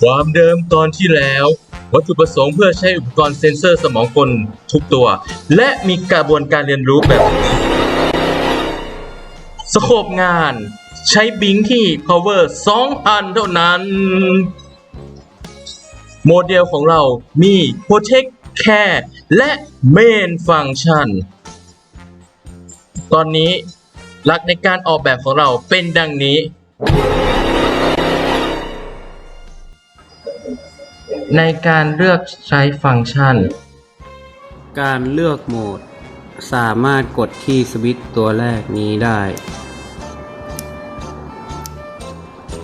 ความเดิมตอนที่แล้ว วัตถุประสงค์เพื่อใช้อุปกรณ์เซ็นเซอร์สมองคนทุกตัว และมีกระบวนการเรียนรู้แบบ สโคปงานใช้บิงที่ power 2,000 เท่านั้น โมเดลของเรามี protect care และ main function ตอนนี้หลักในการออกแบบของเราเป็นดังนี้ ในการเลือกใช้ฟังก์ชัน การเลือกโหมด สามารถกดที่สวิตช์ตัวแรกนี้ได้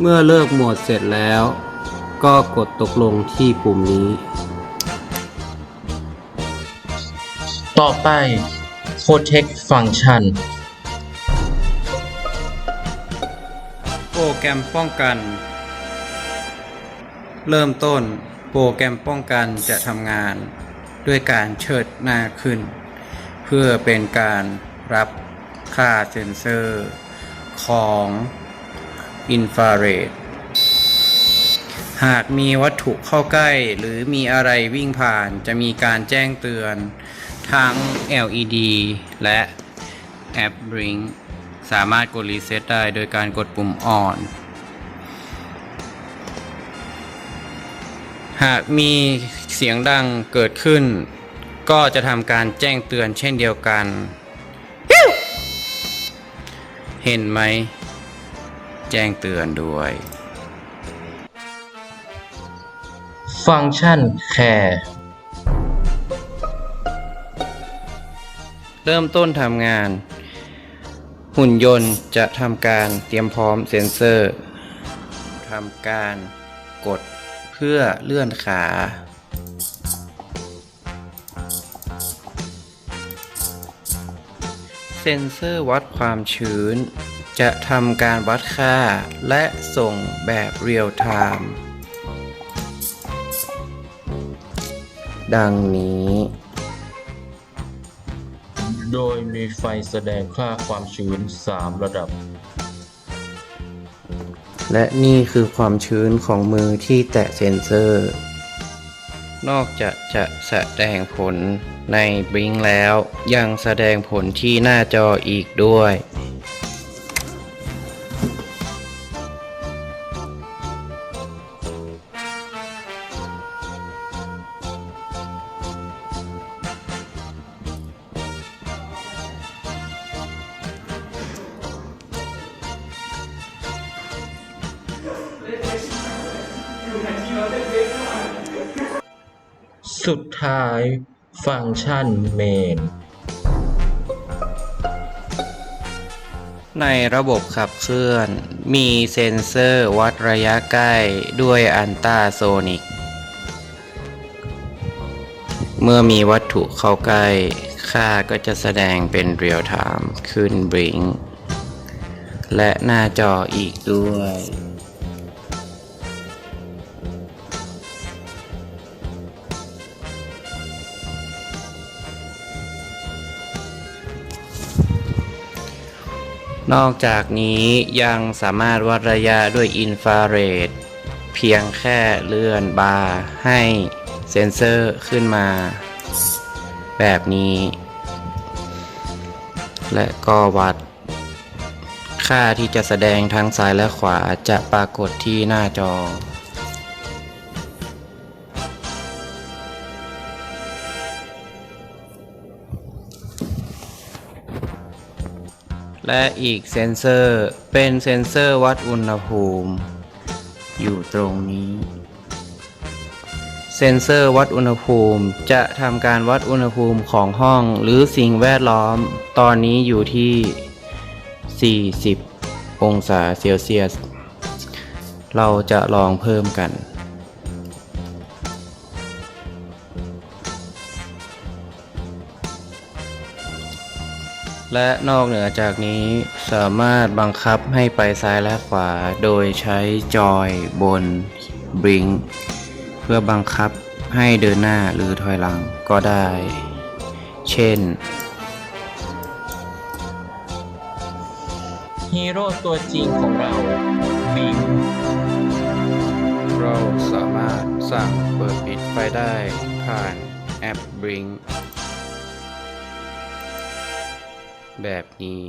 เมื่อเลือกโหมดเสร็จแล้ว ก็กดตกลงที่ปุ่มนี้ ต่อไป protect function โปรแกรมป้องกัน เริ่มต้น โปรแกรมป้องกันจะทำงานด้วยการเชิดหน้าขึ้น เพื่อเป็นการรับค่าเซนเซอร์ของอินฟราเรดหากมีวัตถุเข้าใกล้หรือมีอะไรวิ่งผ่านจะมีการแจ้งเตือน ทั้ง LED และแอป Blink สามารถกดรีเซ็ตได้โดยการกดปุ่ม on หากมีเสียงดังเกิดขึ้น ก็จะทำการแจ้งเตือนเช่นเดียวกัน เห็นไหม แจ้งเตือนด้วย ฟังก์ชัน care เริ่มต้นทำงาน หุ่นยนต์จะทำการเตรียมพร้อมเซ็นเซอร์ทำการกดเพื่อเลื่อนขา เซ็นเซอร์วัดความชื้น จะทำการวัดค่าและส่งแบบเรียลไทม์ดังนี้ โดยมีไฟแสดงค่าความชื้น 3 ระดับ และนี่คือความชื้นของมือที่แตะเซ็นเซอร์ นอกจากจะแสดงผลในบ i ิงแล้ว ยังแสดงผลที่หน้าจออีกด้วย สุดท้ายฟังก์ชัน main ในระบบขับเคลื่อน มีเซ็นเซอร์วัดระยะใกล้ด้วยอันตราโซนิก เมื่อมีวัตถุเข้าใกล้ ค่าก็จะแสดงเป็นเรียลไทม์ขึ้นบ i งและหน้าจออีกด้วย นอกจากนี้ยังสามารถวัดระยะด้วยอินฟราเรดเพียงแค่เลื่อนบาร์ให้เซ็นเซอร์ขึ้นมา แบบนี้ และก็วัด ค่าที่จะแสดงทั้งซ้ายและขวาจะปรากฏที่หน้าจอ และอีกเซนเซอร์เป็นเซนเซอร์วัดอุณหภูมิ อยู่ตรงนี้ เซนเซอร์วัดอุณหภูมิจะทำการวัดอุณหภูมิของห้องหรือสิ่งแวดล้อม ตอนนี้อยู่ที่ 40 องศาเซลเซียส เราจะลองเพิ่มกัน และนอกเหนือจากนี้สามารถบังคับให้ไปซ้ายและขวา โดยใช้จอยบนบ i งเพื่อบังคับให้เดินหน้าหรือถอยหลังก็ได้ เช่นฮีโร่ตัวจริงของเราบิงเราสาสั่งเปิดปิดไฟได้ผ่านแอป Blink แบบนี้